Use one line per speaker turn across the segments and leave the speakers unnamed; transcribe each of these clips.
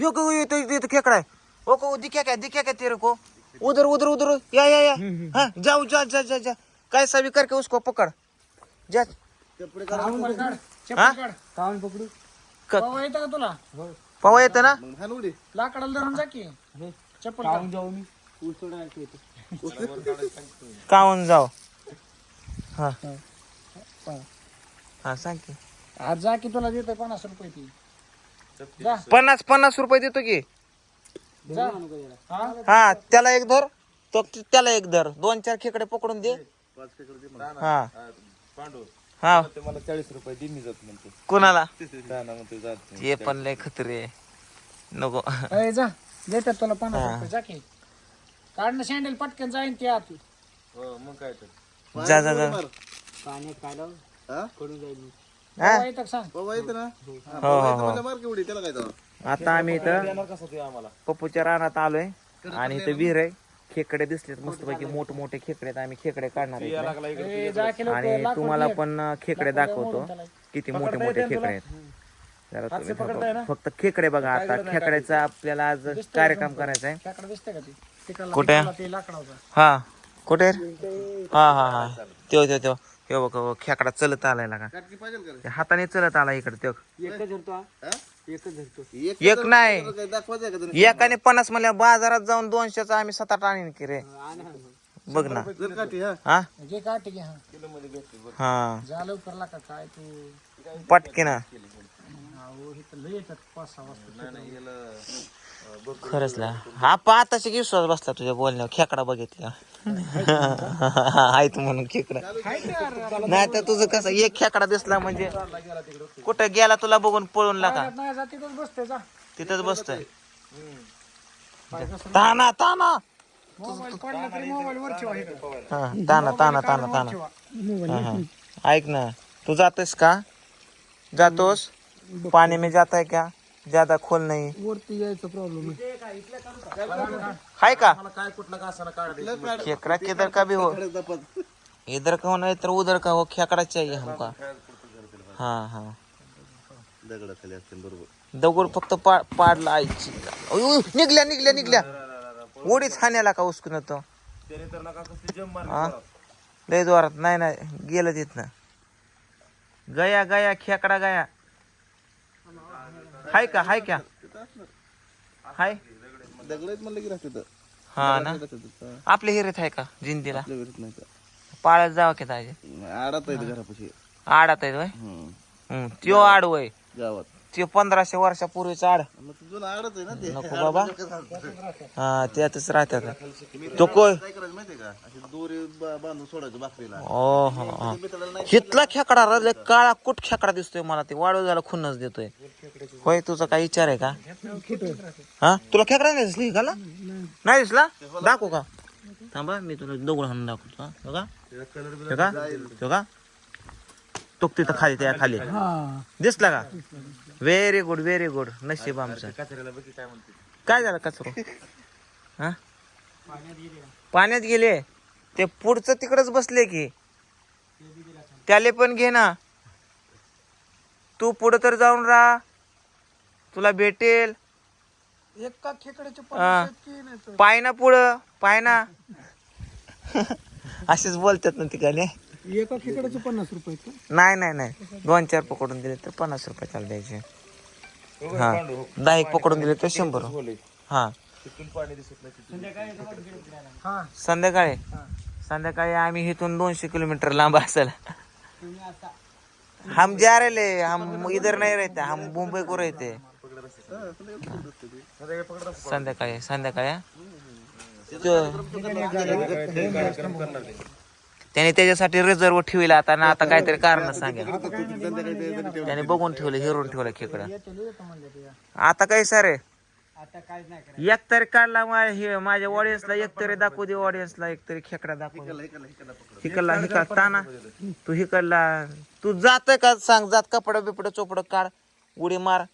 यो को ये तो ये तो खेकड़ा है ओ को दिखा क्या दिखा क्या तेरे को? उधर उधर उधर या या या. हाँ जाओ जा जा जा जा. कैसा भी करके उसको? पकड़. जा.
चप्पल काढ
हा?
चप्पल काढ
काऊन पकडू.
पवा येतं का तुला?
पवा येतं ना?
लाकडाला धरून जा की. चप्पल काढ
काऊन जाऊ मी.
काऊन जाओ हा. हा सांग की.
आज जा की तुला देतोय पन्नास रुपये ती. जा.
पन्नास पन्नास रुपये देतो की.
जा. हा?
हा त्याला एक धर. तो त्याला एक धर. दोन चार खेकडे पकडून दे.
पाच खेकडे दे मला.
हा.
पांडू
हा.
ते मला चाळीस रुपये दे मी जात म्हणतो
कोणाला?
दाना म्हणतो जात नाही.
ते पण लय खतरे. नको.
अय जा. देतात तुला पन्नास रुपये जा की. काढ ना सँडल पटकन जाईन ते आत
हो मग काय तर.
जा जा जा.
पाण्यात काढव
हा?
कडून जाईल.
हा?
बाबा येतं ना? हा,
हो, हो.
त्याला काय जावं
आता आम्ही इथं पप्पूच्या रानात आलोय आणि इथं विहीर आहे. खेकडे दिसलेत मस्तपैकी मोठ मोठे खेकडे आहेत. आम्ही खेकडे काढणार आहे
इकडे
आणि तुम्हाला. पण खेकडे दाखवतो. किती मोठे मोठे खेकडे आहेत. जरा तुम्ही फक्त- फक्त खेकडे बघा आता. खेकड्याचा आपल्याला आज कार्यक्रम करायचा आहे.
त्याकडे दिसते का ती? तिकडला
कुठे? हा. कुठे? हा हा हा. त्यो त्यो त्यो हे बघ हो, खेकडा चलत आलाय
काटकी पाहिजे?
ते हाताने चलत आला इकडे त्यो
एकच धरतो हा? एकच धरतो.
एक
एक नाही.
त्याला काय? दाखवायचं का तुला?
एकाने पन्नास म्हणल्या बाजारात जाऊन दोनशेचा आम्ही सात आठ आणीन की रे. बघ ना.
जर काठी हा?
हा?
जे काट हा.
हा
काय तू.
पटके ना
अहो हे तर लय येतात पाच सहा वाजता
खरंच ना. हा पाहताशी विश्वास बसला तुझ्या बोलण्यावर. खेकडा बघितल्या आहेत म्हणून खेकडा. नाही तर तुझं कसं एक खेकडा दिसला म्हणजे कुठं गेला तुला बघून पळून लागा.
नाही जा तिथंच बसते जा.
तिथंच बसतोय. ताना ताना
मोबाईल पडला तरी मोबाईल वर ठेवा इकडं.
हा ताना ताना ताना ताना
ठेवा.
हा, हा. ऐक ना तू जातोस का? जातोस? पाणी में जाता है क्या? ज्यादा खोल नहीं।
वरती यायचं प्रॉब्लेम
है का?
काय कुठला का असं काढ
खेकड़ा किधर का भी हो? इधर का होना इधर उधर का हो? खेकड़ा चाहिए हमको। हाँ हाँ।
दगड बरोबर
फक्त पा पाडला आईची. निघल्या निघल्या निघल्या. उडीच हाण्याला का उचकून तो
त्याने तर नका कसली जम मार
हा? लय जोरात. नाही नाही गेलं तिथनं. गया गया खेकडा गया. हाय का हाय का हाय.
दगड आहेत म्हणलं की राहते
हा ना?
आपल्या
आपल्या हिरीत आहे का जिंतीला
का
पाळत जावा की ताजे
आडात आहेत घरापाशी.
आडात आहे वय त्यो आड वय
गावात.
त्यो पंधराशे वर्षापूर्वीचा आड.
मग ते जुनं आडत आहे ना ते.
नको बाबा. हा त्यातच राहतात. तो कोय
काय करायचं माहितीये का? अशी दोरी बा- बांधून सोडायचं भाकरीला.
ओ हो हो.
मित्राला नाही
हितला खेकडा रे, लय काळा कुठ खेकडा दिसतोय मला ते. वाढव झाला खुन्नच देतोय. होय तुझा काही विचार आहे का? हा? तुला खेकडा नाही दिसली का नाही दिसला? दाखवू का? थांबा मी तुला दगड हाणून दाखवतो हा. बघा. हे का हे का तो तिथं खाली त्या खाली. दिसला का? व्हेरी गुड व्हेरी गुड नशीब आमचं. काय झालं कचरो? हा? पाण्यात गेले. ते पुढचं तिकडच बसले की. त्याले पण घे ना. तू पुढं तर जाऊन राहा. तुला भेटेल.
एका खेकड्याचे?
पाय ना पुढं पाय ना. असेच बोलतात ना तिकडे.
एका खेकड्याचे पन्नास रुपये आहेत का?
नाही नाही नाही. दोन चार पकडून दिले तर पन्नास रुपये चाल द्यायचे. हा. दहा एक पकडून दिले तर शंभर. हा.
हा.
संध्याकाळी. संध्याकाळी आम्ही इथून दोनशे किलोमीटर लांब असेल हम जा रहे ले हम इधर नहीं रहते हम मुंबई को रहते. संध्याकाळी संध्याकाळी हा? तो- त्याने त्याच्यासाठी रिझर्व ठेवला आता ना आता काहीतरी कारण सांगेल. त्याने बघून ठेवलं हिरून ठेवलं खेकडं. आता काय सर? एक तरी काढला हे माझ्या ऑडियन्सला एक तरी दाखवू दे ऑडियन्सला एक तरी खेकडा दाखवू दे. हिकडला हिकडला ताना तू हिकडला. तू जात का सांग जात कपडा बिपडा चोपड काढ उडी मार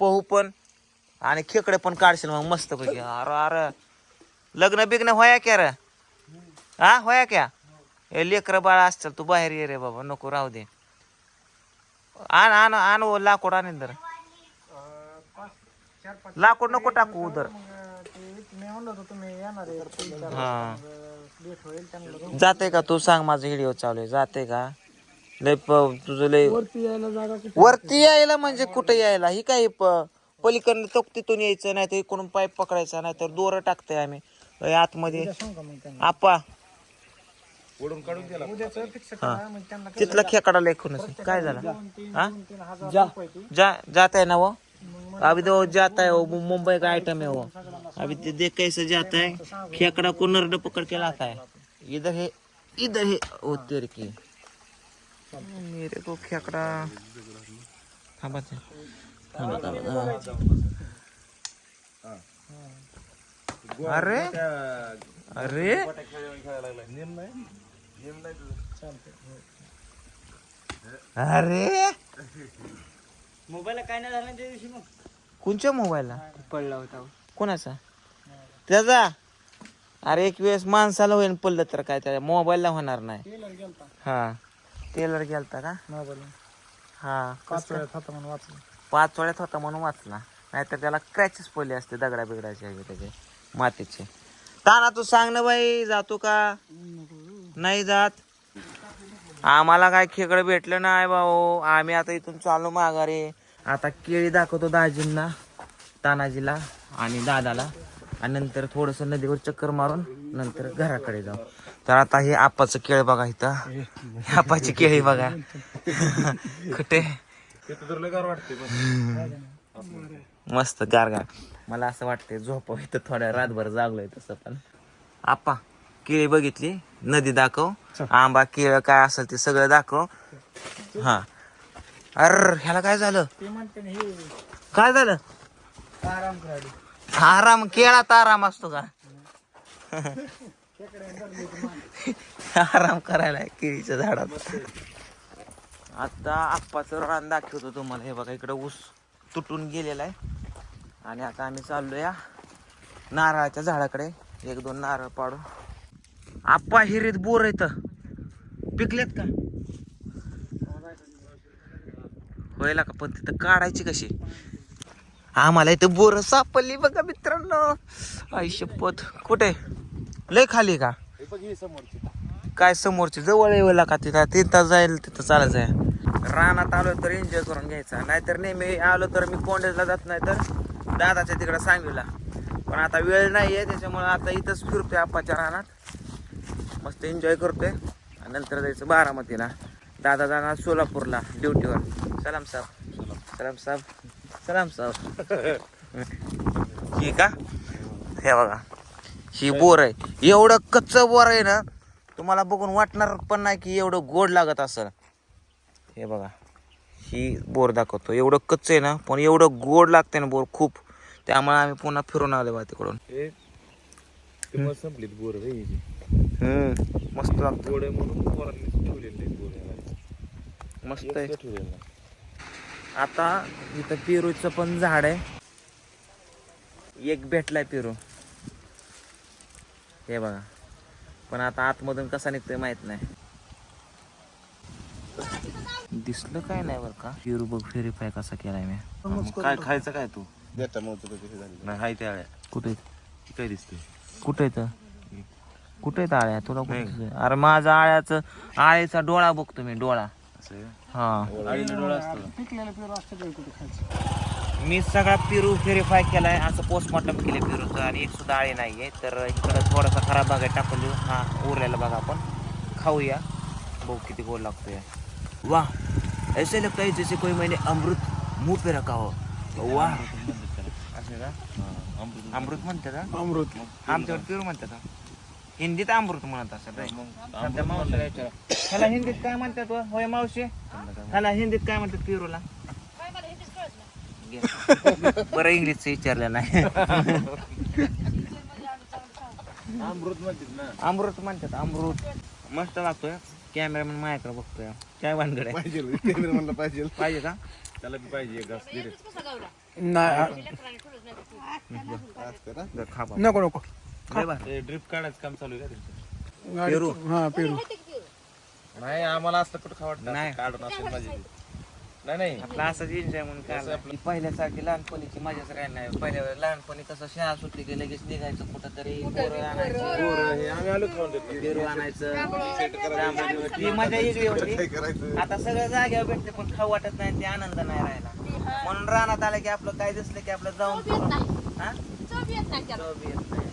पोहू पण आणि खेकडे पण काढशील मग मस्त पैकी. अरे अरे. लग्न बिग्न होया क्या रे? हा होया क्या? लेकर बाळ असतील तू बाहेर ये रे बाबा नको राहू दे. आण आण आण ओ लाकूड आण
पाच
लाकूड नको टाकू उदर हा. जाते का तू? सांग माझं व्हिडिओ चालू आहे. जाते का? लय तुझं लय
वरती यायला
म्हणजे कुठे यायला? ही काय पलीकडनं तोक्तीतून यायचं नाही तर इकडून पाईप पकडायचा नाही तर दोरं टाकतंय आम्ही. आतमध्ये.
सांग फिक्स करा त्यांना
तिथला खेकडा लेखूनच काय झालं?
तीन
हा?
दोन तीन हजार रुपये ती.
जा जाता है? ना वो अभी तो जाता है वो मु- मुंबई का आइटम है? वो अभी तो देख कैसे जाता है खेकड़ा को नर्ड पकड़ के लाता है इधर है इधर है. ओ तेरे की. मेरे को खेकड़ा. थांबा ते. थांबा थांबा. थांबा. अरे? अरे? अरे!
मोबाईल काय नाही झालं ना त्या दिवशी मग.
कोणच्या मोबाईलला?
पडला होता
कोणाचा? त्याचा? अरे एक वेळेस माणसाला होईन पडलं तर काय त्या मोबाईलला होणार नाही. हा. टेलर गेलता का?
मोबाईल
हा.
पाच वेळात होता म्हणून वाचलं.
पाच वेळात होता म्हणून वाचला. नाहीतर त्याला क्रॅचेस पडले असते दगडा बिगडाचे आहे त्याचे मातीचे. ताना तू सांग ना बाई जातो का? नाही जात. आम्हाला काय खेकडं भेटलं नाही भाऊ. आम्ही आता इथून चालू माघारे. आता केळी दाखवतो दाजींना तानाजीला आणि दादाला. आणि नंतर थोडस नदीवर चक्कर मारून नंतर घराकडे जाऊ. तर आता हे आपाचं केळ बघा इथं. आपाची केळी बघा. कुठे? मस्त गारगार. मला असं वाटतंय झोप इथं थोड्या रातभर जागलोय तसं पण. आपा केळी बघितली? नदी दाखव. आंबा केळ काय असेल ते सगळं दाखव. हा. अर ह्याला काय झालं? काय झालं?
आराम करायला
आराम केळात आराम असतो का? आराम करायला केळीच्या झाडात. आता आप्पाचं रान दाखवतो तुम्हाला. हे बघा इकडं ऊस तुटून गेलेला आहे. आणि आता आम्ही चाललो या नारळाच्या झाडाकडे. एक दोन नारळ पाडू आप्पा हिरीत बोर येत पिकलेत का? होईल का? पण तिथं काढायची कशी? आम्हाला इथं बोर सापडली बघा मित्रांनो. आई पत कुठे? लय खाली का? काय समोरची? जवळ येवला का तिथं? तिथं जाईल तिथं चालत आहे रानात आलो तर एन्जॉय करून घ्यायचा. नाहीतर नेहमी आलो तर मी कोंडेजला जात नाही तर दादाच्या तिकडं सांगवीला. पण आता वेळ नाही आहे त्याच्यामुळे आता इथंच फिरतोय आप्पाच्या रानात. मस्त एन्जॉय करतोय. आणि नंतर जायचं बारामतीला. दादा जाणार सोलापूरला ड्युटीवर सलाम साहेब. सलाम साहेब. सलाम साहेब. ही का? हे बघा. ही बोर आहे. एवढं कच्च बोर आहे ना तुम्हाला बघून वाटणार पण नाही की एवढं गोड लागत असेल. हे बघा. ही बोर दाखवतो. एवढं कच्च आहे ना पण एवढं गोड लागते ना बोर खूप. त्यामुळे आम्ही पुन्हा फिरून आलो बा तिकडून.
संपलीत बोर
हम्म मस्त लागतो.
गोडे म्हणून पोरांनी ठेवलेले बोर
मस्त आहे.
ठेवलेलं.
आता इथं पेरूचं पण झाड आहे. एक भेटलाय पेरू. हे बघा. पण आता आतमधून कसा निघतोय माहीत नाही. दिसलं काय नाही बरं का? पेरू बघ व्हेरीफाय कसा केलाय मी.
काय खायचं काय तू? देता मग तुझं कशी झाली. नाही हाय त्या
कुठे?
काय दिसते?
कुठे येतं कुठे येतं आळ्या? तुला कुठे दिसतंय? अरे माझा आळ्याचं आळ्याचा डोळा बघतो मी डोळा? हा.
डोळा असतो.
पिकलेलं पेरू असतं काही कुठे खायचं?
मी सगळा पेरू व्हेरीफाय केलाय असं पोस्टमॉर्टम केलं पेरूचं आणि एक सुद्धा आळी नाहीये. तर इकडं थोडासा खराब भाग आहे टाकून देऊ. हा उरलेला बघा आपण खाऊया. बघू किती गोड लागतोय. वाह ऐसे लगता है जैसे कोई मैंने अमृत मुंह पे रखा हो. वाह असं का? अमृत म्हणतात का?
अमृत.
आमच्यावर पेरू म्हणतात का? हिंदीत अमृत म्हणत असं काय सध्या मावशीला विचारा. ह्याला हिंदीत काय म्हणतात व? होय मावशी? ह्याला हिंदीत काय म्हणतात पेरूला. बरं इंग्लिशचं विचारलं नाही.
अमृत म्हणतात ना.
अमृत म्हणतात अमृत मस्त लागतोय. कॅमेरामॅन माझ्याकडे बघतोय. काय भानगड आहे?
पाहिजे म्हणलं पाहिजे
पाहिजे का?
त्याला बी पाहिजे एक घास.
नाही.
असतं.
नको नको.
ड्रिप काढायचं काम चालू आहे का
पेरू.
हा पेरू.
नाही आम्हाला असलं कुठं खा वाटतं
नाही.
काढून असेल माझी नाही नाही.
आपला असंच एन्जॉय म्हणून काय पहिल्यासारखी लहानपणीची मजाच राहिली नाही. पहिल्या वेळेला लहानपणी कसं शाळा सुटली की लगेच निघायचं कुठं तरी बोरं? आणायचं.
पोरं हे आम्ही आलो खाऊन देतो.
पेरू आणायचं. जांभळी ती मजा वेगळी होती
करायचं.
आता सगळं जाग्यावर भेटते पण खाऊ वाटत नाही ते आनंद नाही राहिला. म्हणून रानात आलं की आपलं काय दिसलं की आपलं जाऊन हा? चव बी येत नाही.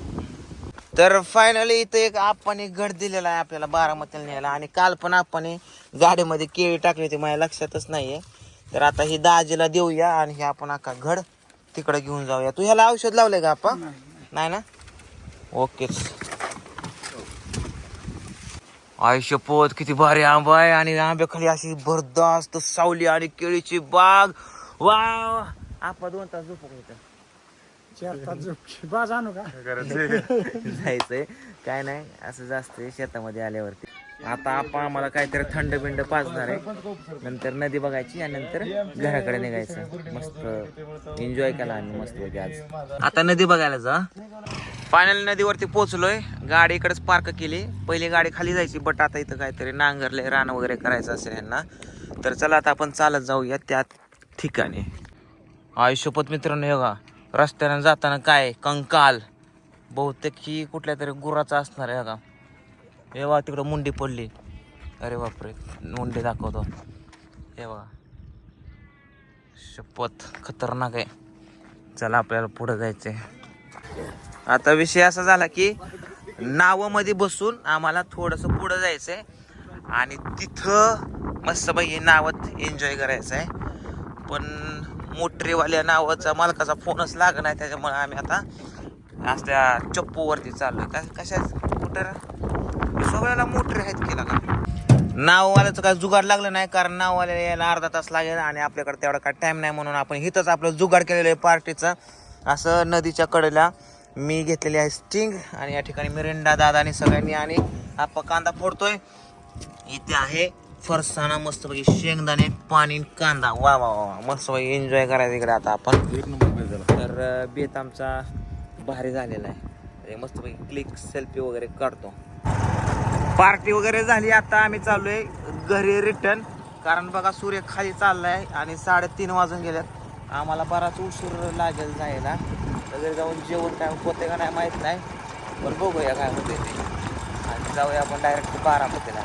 तर फायनली इथं एक आपण एक घड दिलेला आहे आपल्याला बारामतीला न्यायला. आणि काल पण आपण गाडीमध्ये केळी टाकली होती माझ्या लक्षातच नाहीये. तर आता ही दाजीला देऊया आणि हे आपण अख्खा घड तिकडे घेऊन जाऊया. तू ह्याला औषध लावलंय का आपण नाही ना? ओकेच आयुष्य पोत किती भारी आंबा आहे. आणि आंब्याखाली अशी भरदास्त सावली आणि केळीची बाग. वा आपण दोन तास झोपू इथं
चार तास झोप बाज आणू का?
जायचंय काय नाही असं जास्त शेतामध्ये आल्यावरती. आता आपण आम्हाला काहीतरी थंड बिंड पाजणार आहे. नंतर नदी बघायची आणि नंतर घराकडे निघायचं. मस्त एन्जॉय केला आम्ही मस्त आज. आता नदी बघायला जा. फायनल नदीवरती पोहोचलोय. गाडी इकडेच पार्क केली. पहिली गाडी खाली जायची बट आता इथं काहीतरी नांगरले रान वगैरे करायचं असेल यांना. तर चला आता आपण चालत जाऊया त्या ठिकाणी. आयुष्यपत मित्रांनो हे बघा. रस्त्यानं जाताना काय कंकाल? बहुतेक ही कुठल्या तरी गुराचा असणार आहे का हे बघा तिकडं मुंडी पडली. अरे बापरे मुंडी दाखवतो. हे बघा. शपथ खतरनाक आहे. चला आपल्याला पुढं जायचंय. आता विषय असा झाला की नावामध्ये बसून आम्हाला थोडंसं पुढं जायचंय. आणि तिथं मस्तपैकी नावात एन्जॉय करायचं आहे पण मोटरीवाल्या नावाचा मालकाचा फोनच लागत नाही त्याच्यामुळे आम्ही आता असल्या त्या चप्पूवरती आहे का कशा मोटर? सगळ्याला मोटरी आहेत केला का नाववाल्याचं काय जुगाड लागलं नाही कारण नाववाल्याला यायला अर्धा तास लागेल आणि आपल्याकडे तेवढा काय टाईम नाही म्हणून आपण इथंच आपलं जुगाड केलेलं आहे पार्टीचं. असं नदीच्या कडेला मी घेतलेली आहे स्टिंग आणि या ठिकाणी मिरिंडा दादा आणि सगळ्यांनी आणि आपण कांदा फोडतोय. इथे आहे फरसाणा मस्तपैकी शेंगदाणे पाणी कांदा. वा वा वा. मस्तपैकी एन्जॉय करायचं इकडे आता आपण.
एक नंबर
तर बेत आमचा भारी झालेला आहे. ते मस्तपैकी क्लिक सेल्फी वगैरे काढतो. पार्टी वगैरे झाली आता आम्ही चाललोय घरी रिटर्न कारण बघा सूर्य खाली चाललाय आणि साडेतीन वाजून गेल्यात आम्हाला बराच उशीर लागेल जायला. घरी जाऊन जेवण काय होते का नाही माहीत नाही. पण बघूया काय होते ते. आणि जाऊया आपण डायरेक्ट बारामतीला.